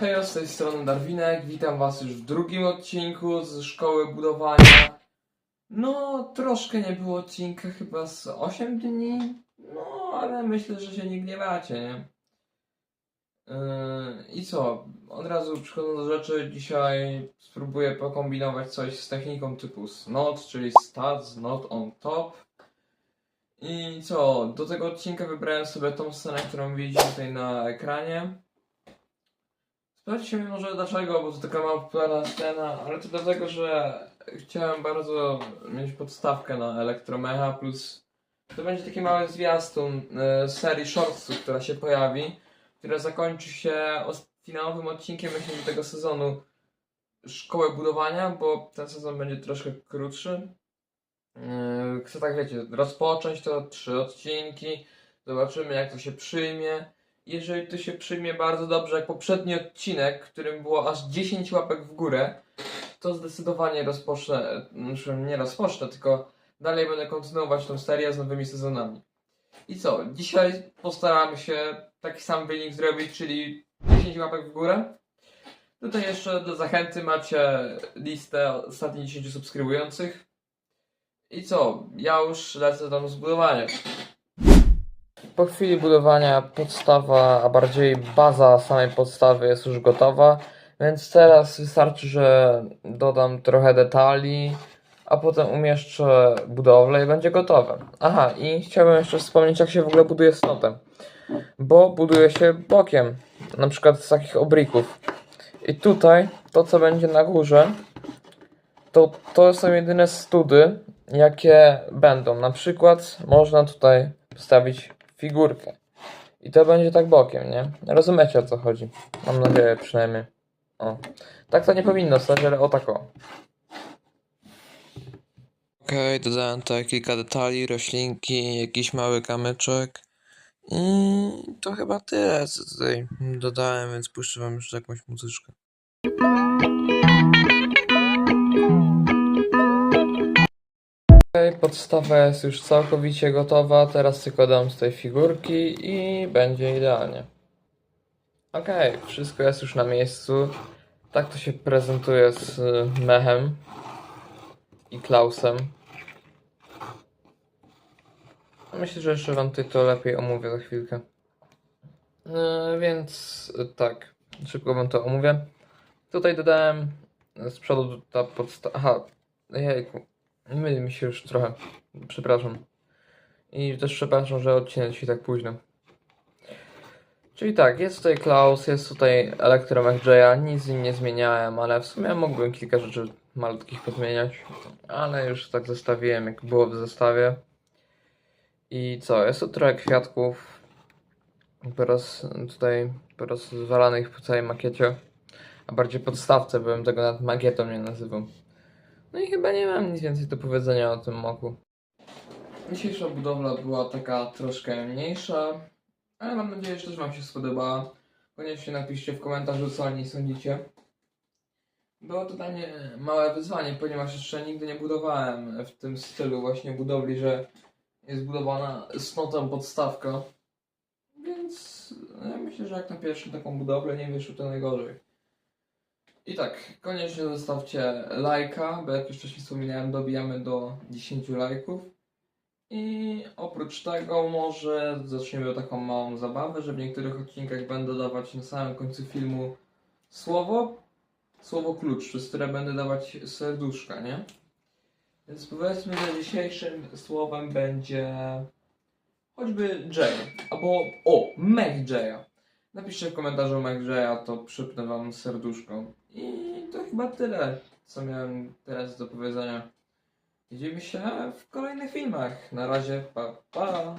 Hej, z tej strony Darwinek, witam was już w drugim odcinku z Szkoły Budowania. No, troszkę nie było odcinka, chyba z 8 dni, no, ale myślę, że się nie gniewacie, nie? Yy, I co, od razu przechodząc do rzeczy, dzisiaj spróbuję pokombinować coś z techniką typu SNOT, czyli Stats Not on Top. I co, do tego odcinka wybrałem sobie tą scenę, którą widzicie tutaj na ekranie. Sprawdźcie mi może dlaczego, bo to taka mała popularna scena, ale to dlatego, że chciałem bardzo mieć podstawkę na Elektromecha, plus to będzie taki mały zwiastun e, serii shortsów, która się pojawi, która zakończy się finałowym odcinkiem myślę, tego sezonu Szkoły Budowania, bo ten sezon będzie troszkę krótszy. Yy, Chcę tak wiecie, rozpocząć to trzy odcinki, zobaczymy jak to się przyjmie. Jeżeli to się przyjmie bardzo dobrze, jak poprzedni odcinek, którym było aż 10 łapek w górę, to zdecydowanie rozpocznę, znaczy nie rozpocznę, tylko dalej będę kontynuować tą serię z nowymi sezonami. I co? Dzisiaj postaramy się taki sam wynik zrobić, czyli 10 łapek w górę. Tutaj jeszcze dla zachęty macie listę ostatnich 10 subskrybujących. I co? Ja już lecę tam z budowaniem. Po chwili budowania podstawa, a bardziej baza samej podstawy jest już gotowa, więc teraz wystarczy, że dodam trochę detali, a potem umieszczę budowlę i będzie gotowe. Aha, i chciałbym jeszcze wspomnieć, jak się w ogóle buduje snotem. Bo buduje się bokiem, na przykład z takich obrików. I tutaj, to co będzie na górze, to, to są jedyne study, jakie będą. Na przykład można tutaj postawić figurkę. I to będzie tak bokiem, nie? Rozumiecie o co chodzi. Mam nadzieję przynajmniej. O. Tak to nie powinno stać, ale o tak o. Okej, dodałem tutaj kilka detali, roślinki, jakiś mały kamyczek. I to chyba tyle, co tutaj dodałem, więc puszczę wam jeszcze jakąś muzyczkę. Podstawa jest już całkowicie gotowa, teraz tylko dam z tej figurki i będzie idealnie. Okej, wszystko jest już na miejscu. Tak to się prezentuje z y, Mechem i Klausem. Myślę, że jeszcze wam to lepiej omówię za chwilkę. Yy, więc y, tak, szybko wam to omówię. Tutaj dodałem z przodu ta podstawa. Aha, jejku. Myli mi się już trochę. Przepraszam. I też przepraszam, że odcinek się tak późno. Czyli tak, jest tutaj Klaus, jest tutaj Elektromech Jaya, nic z nim nie zmieniałem, ale w sumie mógłbym kilka rzeczy malutkich pozmieniać, ale już tak zostawiłem, jak było w zestawie. I co, jest tu trochę kwiatków, teraz tutaj porozwalanych po całej makiecie, a bardziej podstawce, bym tego nawet makietą nie nazywał. No i chyba nie mam nic więcej do powiedzenia o tym moku. Dzisiejsza budowla była taka troszkę mniejsza, ale mam nadzieję, że też Wam się spodobała. Koniecznie napiszcie w komentarzu, co o niej sądzicie. Było to dla mnie małe wyzwanie, ponieważ jeszcze nigdy nie budowałem w tym stylu właśnie budowli, że jest budowana snotem podstawka. Więc ja myślę, że jak na pierwszą taką budowlę nie wyszło to najgorzej. I tak, koniecznie zostawcie lajka, bo jak już wcześniej wspominałem, dobijamy do 10 lajków. I oprócz tego może zaczniemy taką małą zabawę, że w niektórych odcinkach będę dawać na samym końcu filmu słowo, słowo klucz, przez które będę dawać serduszka, nie? Więc powiedzmy, że dzisiejszym słowem będzie choćby Jay, albo o, Mech Jaya. Napiszcie w komentarzu McJaya, to przypnę wam serduszko. I to chyba tyle, co miałem teraz do powiedzenia. Widzimy się w kolejnych filmach. Na razie, pa pa!